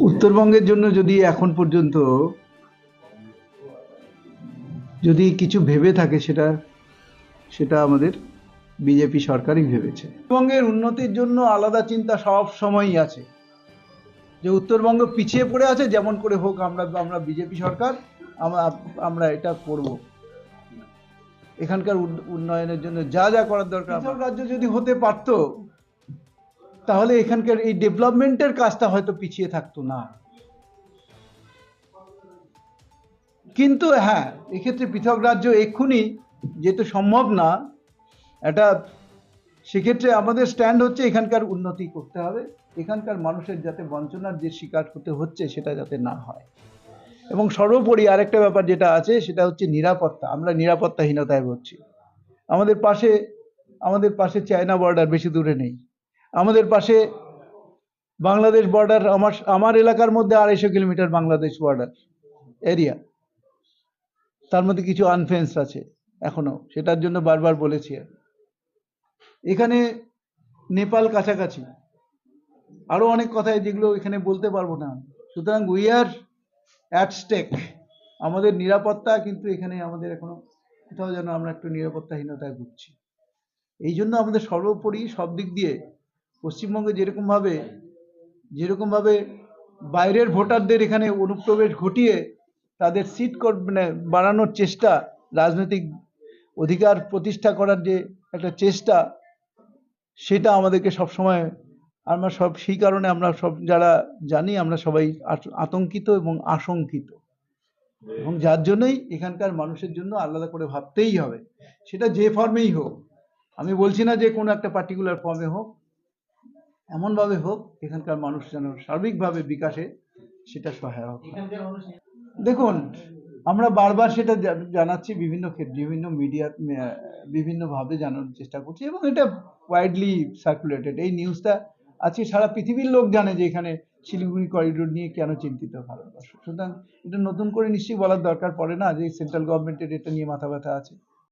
উত্তরবঙ্গের জন্য যদি এখন পর্যন্ত যদি কিছু ভেবে থাকে সেটা সেটা আমাদের বিজেপি সরকারই ভেবেছে। উত্তরবঙ্গের উন্নতির জন্য আলাদা চিন্তা সব সময়ই আছে। যে উত্তরবঙ্গ পিছিয়ে পড়ে আছে, যেমন করে হোক আমরা আমরা বিজেপি সরকার, আমরা আমরা এটা করব। এখানকার উন- উন্নয়নের জন্য যা যা করার দরকার। রাজ্য যদি হতে পারতো তাহলে এখানকার এই ডেভেলপমেন্টের কাজটা হয়তো পিছিয়ে থাকতো না। কিন্তু হ্যাঁ এক্ষেত্রে পৃথক রাজ্য এক্ষুনি যেহেতু সম্ভব না এটা সেক্ষেত্রে আমাদের স্ট্যান্ড হচ্ছে এখানকার উন্নতি করতে হবে। এখানকার মানুষের যাতে বঞ্চনার যে শিকার হতে হচ্ছে সেটা যাতে না হয়। এবং সর্বোপরি আরেকটা ব্যাপার যেটা আছে, সেটা হচ্ছে নিরাপত্তা। আমরা নিরাপত্তাহীনতায় ভুগছি। আমাদের পাশে আমাদের পাশে চায়না বর্ডার বেশি দূরে নেই। আমাদের পাশে বাংলাদেশ বর্ডার আমার আমার এলাকার মধ্যে আড়াইশো কিলোমিটার বাংলাদেশ বর্ডার এরিয়া তার মধ্যে কিছু আনফেন্স আছে এখনও। সেটার জন্য বারবার বলেছি। এখানে নেপাল কাছাকাছি। আরও অনেক কথাই যেগুলো এখানে বলতে পারব না। সুতরাং উই আর অ্যাট স্টেক আমাদের নিরাপত্তা কিন্তু এখানে আমাদের এখনও কোথাও যেন আমরা একটু নিরাপত্তাহীনতায় ভুগছি। এই জন্য আমাদের সর্বোপরি সব দিক দিয়ে পশ্চিমবঙ্গে যেরকমভাবে যেরকমভাবে বাইরের ভোটারদের এখানে অনুপ্রবেশ ঘটিয়ে তাদের সিট মানে বাড়ানোর চেষ্টা, রাজনৈতিক অধিকার প্রতিষ্ঠা করার যে একটা চেষ্টা, সেটা আমাদেরকে সবসময় আমরা সব, সেই কারণে আমরা সব যারা জানি আমরা সবাই আতঙ্কিত এবং আশঙ্কিত। এবং যার জন্যই এখানকার মানুষের জন্য আলাদা করে ভাবতেই হবে। সেটা যে ফর্মেই হোক। আমি বলছি না যে কোনো একটা পার্টিকুলার ফর্মে হোক। এমনভাবে হোক এখানকার মানুষ যেন সার্বিকভাবে বিকাশে সেটা সহায়ক হয়। দেখুন আমরা বারবার সেটা জানাচ্ছি বিভিন্ন ক্ষেত্রে বিভিন্ন মিডিয়া বিভিন্নভাবে জানানোর চেষ্টা করছি এবং এটা ওয়াইডলি সার্কুলেটেড এই নিউজটা আজকে সারা পৃথিবীর লোক জানে যে এখানে শিলিগুড়ি করিডোর নিয়ে কেন চিন্তিত ভারতবর্ষ। সুতরাং এটা নতুন করে নিশ্চয়ই বলার দরকার পড়ে না যে সেন্ট্রাল গভর্নমেন্টের এটা নিয়ে মাথা ব্যথা আছে।